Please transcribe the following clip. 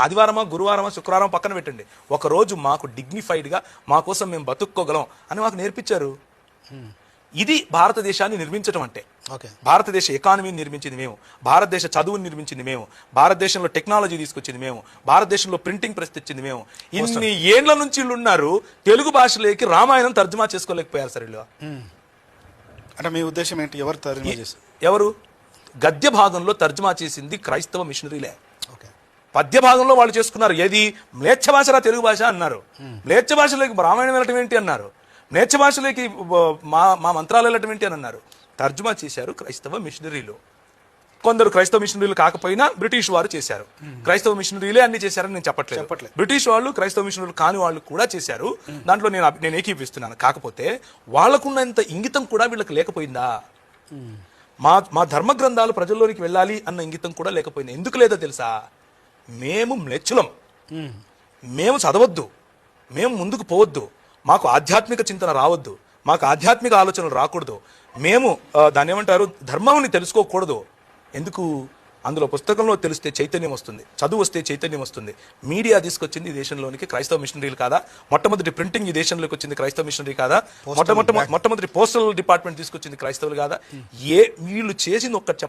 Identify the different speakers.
Speaker 1: ఆదివారమా గురువారమా శుక్రవారం పక్కన పెట్టండి. ఒక రోజు మాకు డిగ్నిఫైడ్గా మా కోసం మేము బతుక్కోగలం అని మాకు నేర్పించారు. ఇది భారతదేశాన్ని నిర్మించడం అంటే.
Speaker 2: ఓకే.
Speaker 1: భారతదేశ ఎకానమీని నిర్మించింది మేము. భారతదేశ చదువుని నిర్మించింది మేము. భారతదేశంలో టెక్నాలజీ తీసుకొచ్చింది మేము. భారతదేశంలో ప్రింటింగ్ ప్రెస్ తెచ్చింది మేము. ఇన్ని ఏండ్ల నుంచి వీళ్ళు ఉన్నారు తెలుగు భాషలోకి రామాయణం తర్జుమా చేసుకోలేకపోయారు సార్ వీళ్ళు.
Speaker 2: అంటే మీ ఉద్దేశం ఏంటి? ఎవరు
Speaker 1: ఎవరు? గద్య భాగంలో తర్జుమా చేసింది క్రైస్తవ మిషనరీలే పద్య భాగంలో వాళ్ళు చేసుకున్నారు. ఏది? మ్లేచ్ఛ భాషరా తెలుగు భాష అన్నారు. మ్లేచ్ఛ భాషలోకి రామాయణం వెళ్ళటం ఏంటి అన్నారు. మ్లేచ్ఛ భాషలోకి మా మా మంత్రాలు వెళ్ళటం ఏంటి అని అన్నారు. తర్జుమా చేశారు క్రైస్తవ మిషనరీలు. కొందరు క్రైస్తవ మిషనరీలు కాకపోయినా బ్రిటిష్ వారు చేశారు. క్రైస్తవ మిషనరీలే అన్ని చేశారని నేను చెప్పట్లేదు.
Speaker 2: చెప్పట్లేదు.
Speaker 1: బ్రిటిష్ వాళ్ళు క్రైస్తవ మిషనరీలు కాని వాళ్ళు కూడా చేశారు. దాంట్లో నేను నేను ఏకీపిస్తున్నాను కాకపోతే వాళ్ళకున్నంత ఇంగితం కూడా వీళ్ళకి లేకపోయిందా? మా మా ధర్మ గ్రంథాలు ప్రజల్లోనికి వెళ్ళాలి అన్న ఇంగితం కూడా లేకపోయింది? ఎందుకు లేదో తెలుసా? మేము మ్లెచ్చులం మేము చదవద్దు. మేము ముందుకు పోవద్దు. మాకు ఆధ్యాత్మిక చింతన రావద్దు. మాకు ఆధ్యాత్మిక ఆలోచనలు రాకూడదు. మేము ఆ, దాన్ని ఏమంటారు? ధర్మంని తెలుసుకోకూడదు. ఎందుకు? అందులో పుస్తకంలో తెలిస్తే చైతన్యం వస్తుంది. చదువు వస్తే చైతన్యం వస్తుంది. మీడియా తీసుకొచ్చింది ఈ దేశంలోనికి క్రైస్తవ మిషనరీలు కాదా? మొట్టమొదటి ప్రింటింగ్ ఈ దేశంలోకి వచ్చింది క్రైస్తవ మిషనరీ కాదా? మొట్టమొదటి మొట్టమొదటి పోస్టల్ డిపార్ట్మెంట్ తీసుకొచ్చింది క్రైస్తవులు కాదా? ఏ వీళ్ళు చేసింది ఒక్క